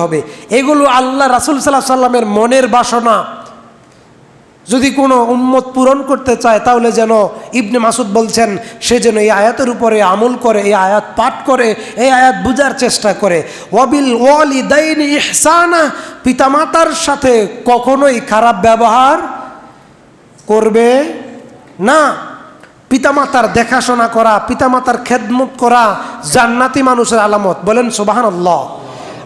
হবে। এগুলো আল্লাহ রাসুল সাল্লাহ সাল্লামের মনের বাসনা। যদি কোনো উম্মত পূরণ করতে চায়, তাহলে যেন ইবনে মাসুদ বলছেন, সে যেন এই আয়াতের উপরে আমল করে, এই আয়াত পাঠ করে, এই আয়াত বুঝার চেষ্টা করে। ওয়াবিল ওয়ালি দাইন ইহসানা, পিতামাতার সাথে কখনোই খারাপ ব্যবহার করবে না। পিতামাতার দেখাশোনা করা, পিতামাতার খেদমত করা জান্নাতি মানুষের আলামত। বলেন সুবাহান আল্লাহ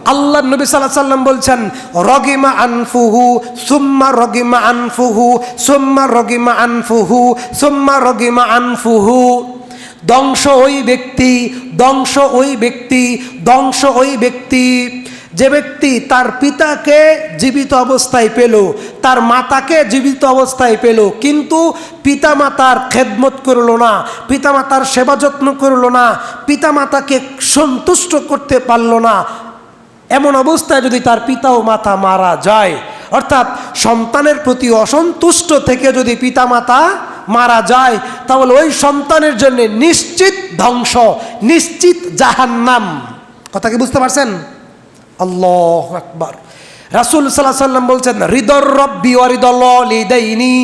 আল্লাহ নবী সাল্লাহ সাল্লাম বলছেন, রগিমা আনফুহু, সুম্মা রগিমা আনফুহু, সুম্মা রগিমা আনফুহু, সুম্মা রগিমা আনফুহু। ধ্বংস ওই ব্যক্তি, ধ্বংস ওই ব্যক্তি, ধ্বংস ওই ব্যক্তি। যে ব্যক্তি তার পিতাকে জীবিত অবস্থায় পেল, তার মাতাকে জীবিত অবস্থায় পেল, কিন্তু পিতামাতার খেদমত করল না, পিতামাতার সেবা যত্ন করল না, পিতামাতাকে সন্তুষ্ট করতে পারল না এমন অবস্থায় যদি তার পিতা ও মাতা মারা যায়, অর্থাৎ সন্তানের প্রতি অসন্তুষ্ট থেকে যদি পিতামাতা মারা যায়, তাহলে ওই সন্তানের জন্য নিশ্চিত ধ্বংস, নিশ্চিত জাহান্নাম। কথা কি বুঝতে পারছেন? আল্লাহ আকবার। রাসুল সাল্লাহ সাল্লাম বলছেন হৃদর রব্বি ওয়ারিদলিদাইনি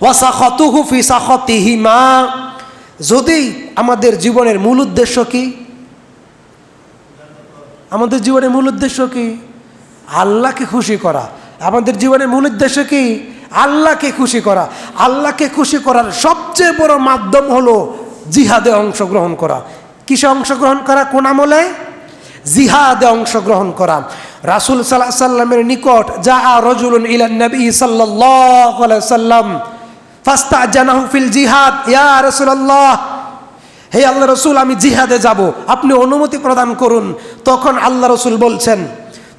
ওয়াসাখতুহু ফি সাখতিহিমা। যদি আমাদের জীবনের মূল উদ্দেশ্য কি? আমাদের জীবনের মূল উদ্দেশ্য কি? আল্লাহকে খুশি করা। আমাদের জীবনের মূল উদ্দেশ্য কি? আল্লাহকে খুশি করা। আল্লাহকে খুশি করার সবচেয়ে বড় মাধ্যম হলো জিহাদে অংশগ্রহণ করা। কিসে অংশগ্রহণ করা? কোন আমলে? জিহাদে অংশগ্রহণ করা। রাসুল সাল্লাহ সাল্লামের নিকট যা রজুলুন ইলান নবী সাল্লাহ সাল্লাম ফাস্তা জানাহু ফিল জিহাদ। ইয়া রসুল্লাহ হে আল্লাহ রসুল, আমি জিহাদে যাব, আপনি অনুমতি প্রদান করুন। তখন আল্লাহ রসুল বলছেন,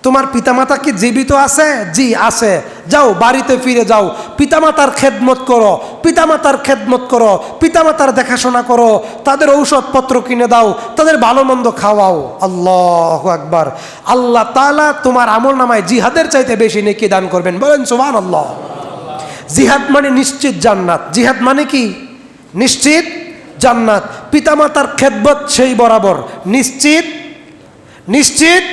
তোমার পিতামাতা কি জীবিত আছে? জি, আছে। যাও, বাড়িতে ফিরে যাও। পিতামাতার খেদমত করো, পিতামাতার খেদমত করো, পিতামাতার দেখাশোনা করো। তাদের ঔষধপত্র কিনে দাও, তাদের ভালো মন্দ খাওয়াও। আল্লাহ আকবার। আল্লাহ তালা তোমার আমল নামায় জিহাদের চাইতে বেশি নেকি দান করবেন। বলেন সুবান আল্লাহ জিহাদ মানে নিশ্চিত জান্নাত। জিহাদ মানে কি? নিশ্চিত জান্নাত। পিতামাতার খেদবত সেই বরাবর। নিশ্চিত? নিশ্চিত?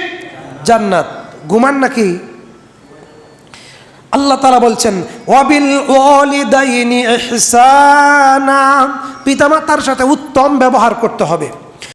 জান্নাত। ঘুমান নাকি? আল্লাহ তারা বলছেন অবিল ওয়ালিদাইনি পিতামাতার সাথে উত্তম ব্যবহার করতে হবে।